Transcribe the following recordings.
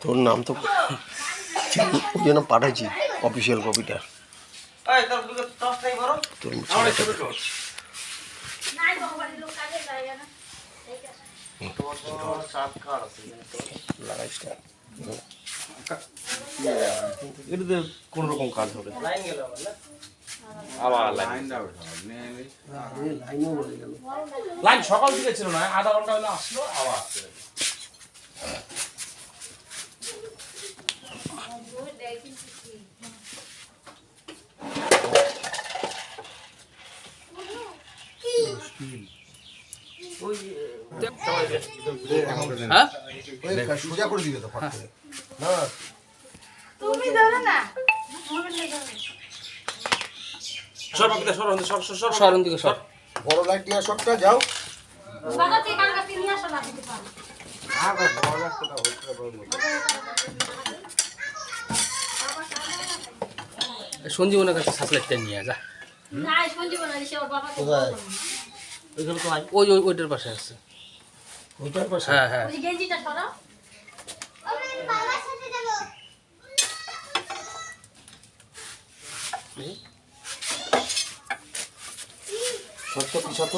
তোর নাম তো ওই জন্য পাঠাইছি অফিসিয়াল কপিটা এটাতে কোন রকম কাজ হবে? আবার লাইন। লাইন সকাল থেকে ছিল না আধা ঘণ্টা হলে আসলো আবার আসছে হ্যাঁ সোজা করে দিবে তো না তুমি ধরো না সর বাকিটা সর সর সর সর সরন সর বড় লাইট দিয়ে সবটা যাও বাবা থেকে কালকে তিনি আসো না দিতে পারো সঞ্জীবনের কাছে সাসলাইটটা নিয়ে যা না। সঞ্জীব না সে ওর বাবাকে কোথায়? ওইগুলো তো আই ওই ওই ওইটার পাশে আছে। ওইটার পাশে? হ্যাঁ হ্যাঁ। যে সত্য কি সত্য?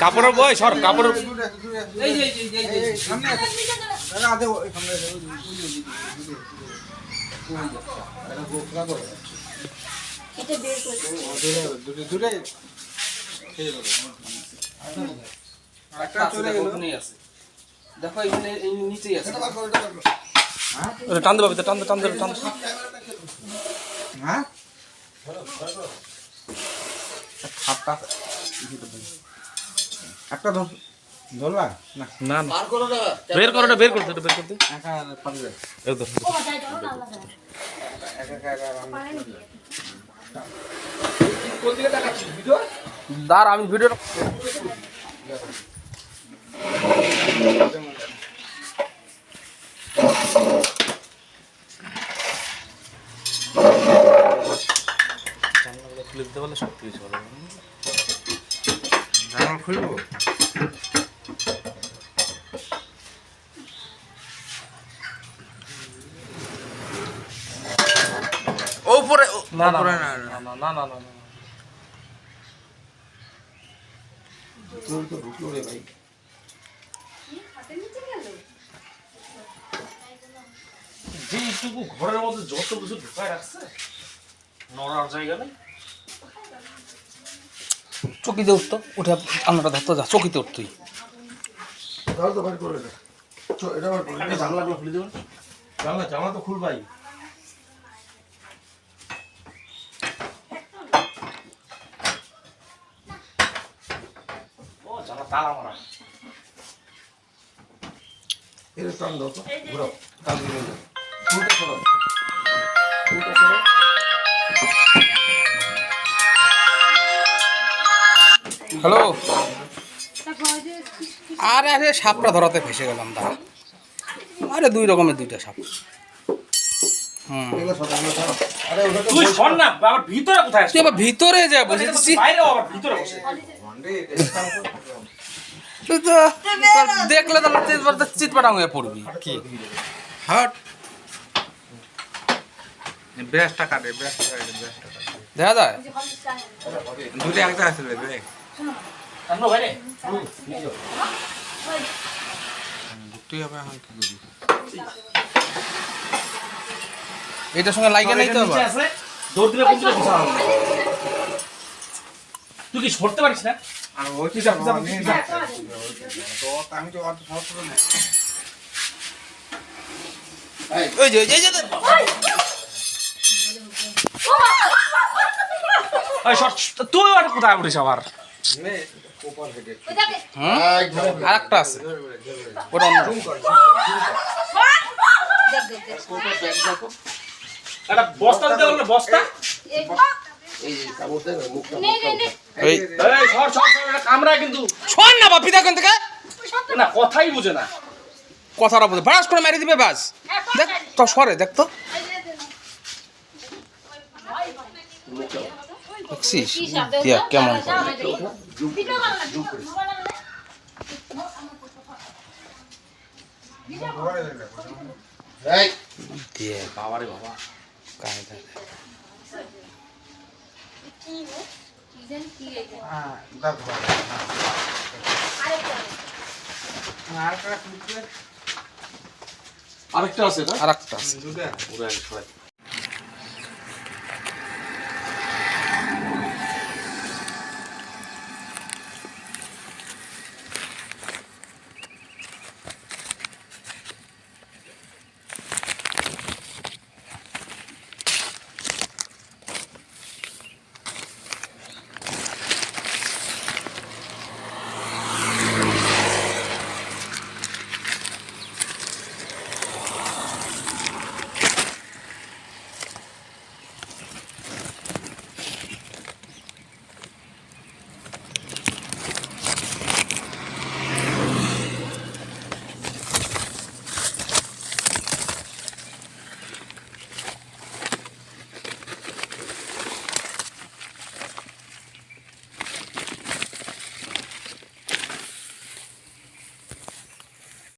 কাপড়ের বই সর কাপড়ের দেখো এখানে এই নিচেই আছে। টান দে বাবিতে টান দে টান দে টান হ্যাঁ? একটা ধর ধরবা? না। না বের করো বের করতে বের করতে একা পারবে? এই তো। ও যাই দাও না আলাদা। একা একা একা পারেন। দাঁড় আমি ভিডিওটা জানলাগুলো খুলে দিতে পারলে সব কিছু ভালো খুলবো? না না না না না না না না না তুই তো ঢুকলো রে ভাই। হাতের যে এইটুকু ঘরের মধ্যে যত কিছু ঢুকায় রাখছে নড়ার জায়গা নেই। চকিতে উঠতো উঠে আলনাটা ধরতো যা চকিতে উঠ তুই। তাহলে তো বার করে এটা বার করে একটা খুলে দেবেন। জানলা জানলা তো খুলবাই। তালা মারা। এর টান দাও তো ঘুরাও টান দিয়ে দাও উল্টা সরাও উল্টা সরাও হ্যালো? আর আরে সাপটা ধরাতে ফেসে গেলাম দাঁড়া। আরে দুই রকমের দুইটা সাপ। ভিতরে কোথায় ভিতরে যা বসে বাইরে ভিতরে বসে। তুই তো দেখলে তো চিৎ চিৎপাটাং হয়ে পড়বি। কি? হাট। দেখা যায়? যে হলুদ দুটো একটা আসলে ব্রেক আনো বাইরে তুই হবে এখন কি করবি? এটার সঙ্গে লাইকে নাই তো আবার দৌড় দিলে কোন দিকে হবে। তুই কি সরতে পারিস না? আর ওই। তো আমি তো অত সহজ করে না ওই যে যে, ওই যে। ওই সর তুই আর কোথায় উঠিস আবার? ওই আর একটা আছে। ওটা অন্য একটা বস্তা দিতে পারলে বস্তা? শোন না বাপি দেখেন থেকে। না কথাই বুঝে না। কথাটা বলতে ভাড়াস করে মেরে দিবে বাস দেখ তো সরে দেখ তো। দেখছিস? দিয়া কেমন দিয়ে বাবা? কি জানি কি এটা? হ্যাঁ দেখো আরেকটা। আছে খুঁজছে আরেকটা আছে